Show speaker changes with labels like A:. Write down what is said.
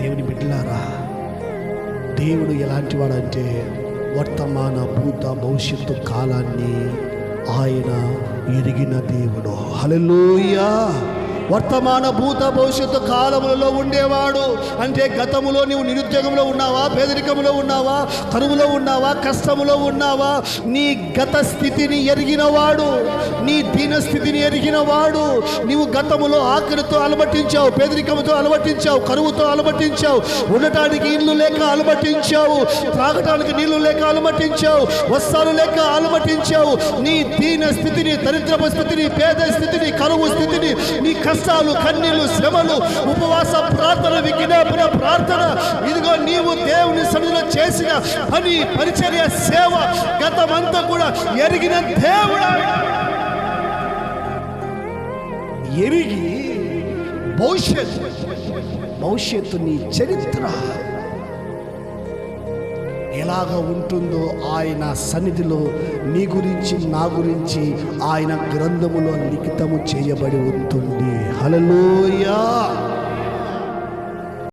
A: దేవుని బిడ్డలారా దేవుడు ఎలాంటి వాడంటే వర్తమాన భూత భవిష్యత్తు కాలాన్ని ఆయన ఎరిగిన దేవుడు. హల్లెలూయా! వర్తమాన భూత భవిష్యత్తు కాలములలో ఉండేవాడు. అంటే గతములో నీవు నిరుద్యోగంలో ఉన్నావా పేదరికంలో ఉన్నావా కరువులో ఉన్నావా కష్టములో ఉన్నావా? నీ గత స్థితిని ఎరిగినవాడు నీ దీన స్థితిని ఎరిగినవాడు. నీవు గతములో ఆకలితో అలమటించావు పేదరికంతో అలమటించావు కరువుతో అలమటించావు ఉండటానికి ఇల్లు లేక అలమటించావు త్రాగటానికి నీళ్ళు లేక అలమటించావు వస్త్రాలు లేక అలమటించావు. నీ దీన స్థితిని దరిద్రపు స్థితిని పేద స్థితిని కరువు స్థితిని నీ కష్టాలు కన్నీళ్ళు శ్రమలు ఉపవాస ప్రార్థన విజ్ఞాపన ప్రార్థన. ఇదిగో నీవు దేవుని సన్నిధిలో చేసిన పని పరిచర్య సేవ గతమంతా కూడా ఎరిగిన దేవుడు. ఎరిగి భవిష్యత్ భవిష్యత్తు నీ చరిత్ర. ఎలాగ ఉంటుందో ఆయన సన్నిధిలో నీ గురించి నా గురించి ఆయన గ్రంథములో లిఖితము చేయబడి ఉంటుంది హలలోయా